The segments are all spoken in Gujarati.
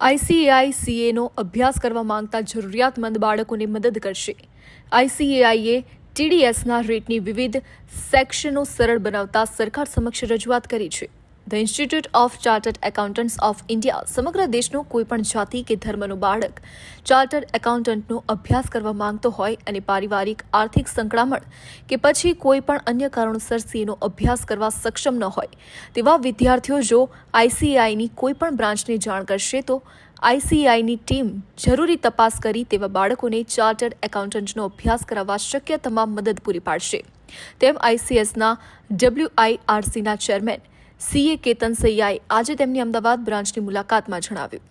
આઈસીએઆઈ સીએનો અભ્યાસ કરવા માંગતા જરૂરિયાતમંદ બાળકોને મદદ કરશે. આઈસીએઆઈએ ટીડીએસના રેટની વિવિધ સેક્શનો સરળ બનાવતા સરકાર સમક્ષ રજૂઆત કરી છે. The institute of chartered accountants of India સમગ્ર દેશનું કોઈપણ જાતિ કે ધર્મનું બાળક ચાર્ટર્ડ એકાઉન્ટન્ટનો અભ્યાસ કરવા માંગતો હોય અને પારિવારિક આર્થિક સંકળામણ કે પછી કોઈપણ અન્ય કારણોસર સીએનો અભ્યાસ કરવા સક્ષમ ન હોય તેવા વિદ્યાર્થીઓ જો આઈસીઆઈની કોઈપણ બ્રાન્ચને જાણ કરશે તો આઈસીઆઈની ટીમ જરૂરી તપાસ કરી તેવા બાળકોને ચાર્ટર્ડ એકાઉન્ટન્ટનો અભ્યાસ કરાવવા શક્ય તમામ મદદ પૂરી પાડશે. તેમ આઈસીએસના ડબ્લ્યુઆઈઆરસીના ચેરમેન સીએ કેતન સૈયાએ આજે તેમની અમદાવાદ બ્રાન્ચની મુલાકાતમાં જણાવ્યું.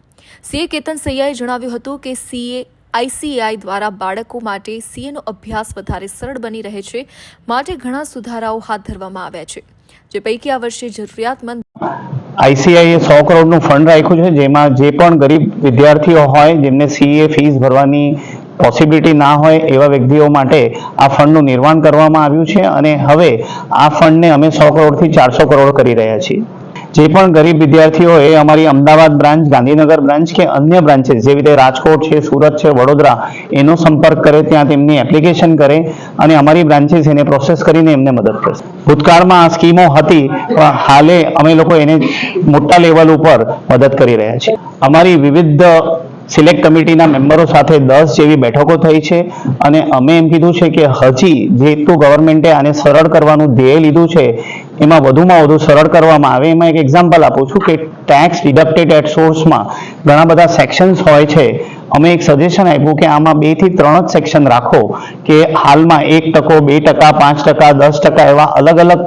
સીએ કેતન સૈયાએ જણાવ્યું હતું કે સીએ આઈસીઆઈ દ્વારા બાળકો માટે સીએનો અભ્યાસ વધારે સરળ બની રહે છે, માટે ઘણા સુધારાઓ હાથ ધરવામાં આવ્યા છે, જે પૈકી આ વર્ષે જરૂરિયાતમંદ આઈસીઆઈએ સો કરોડનું ફંડ રાખ્યું છે, જેમાં જે પણ ગરીબ વિદ્યાર્થીઓ હોય, જેમને સીએ ફીસ ભરવાની પોસિબિલિટી ના હોય એવા વ્યક્તિઓ માટે આ ફંડનું નિર્માણ કરવામાં આવ્યું છે અને હવે આ ફંડને અમે સો કરોડથી ચારસો કરોડ કરી રહ્યા છીએ. જે પણ ગરીબ વિદ્યાર્થીઓ એ અમારી અમદાવાદ બ્રાન્ચ, ગાંધીનગર બ્રાન્ચ કે અન્ય બ્રાન્ચીસ, જેવી રીતે રાજકોટ છે, સુરત છે, વડોદરા, એનો સંપર્ક કરે, ત્યાં તેમની એપ્લિકેશન કરે અને અમારી બ્રાન્ચીસ એને પ્રોસેસ કરીને એમને મદદ કરશે ભૂતકાળમાં આ સ્કીમો હતી, પણ હાલે અમે લોકો એને મોટા લેવલ ઉપર મદદ કરી રહ્યા છીએ. અમારી વિવિધ સિલેક્ટ કમિટીના મેમ્બરો સાથે દસ જેવી બેઠકો થઈ છે અને અમે એમ કીધું છે કે હજી જેટલું ગવર્મેન્ટે આને સરળ કરવાનું ધ્યેય લીધું છે, એમાં વધુમાં વધુ સરળ કરવામાં આવે. એમાં એક એક્ઝામ્પલ આપું છું કે ટેક્સ ડિડક્ટેડ એટ સોર્સમાં ઘણા બધા સેક્શન્સ હોય છે. અમે એક સજેશન આપ્યું કે આમાં બેથી ત્રણ જ સેક્શન રાખો કે હાલમાં એક ટકો, બે ટકા, પાંચ ટકા, દસ ટકા એવા અલગ અલગ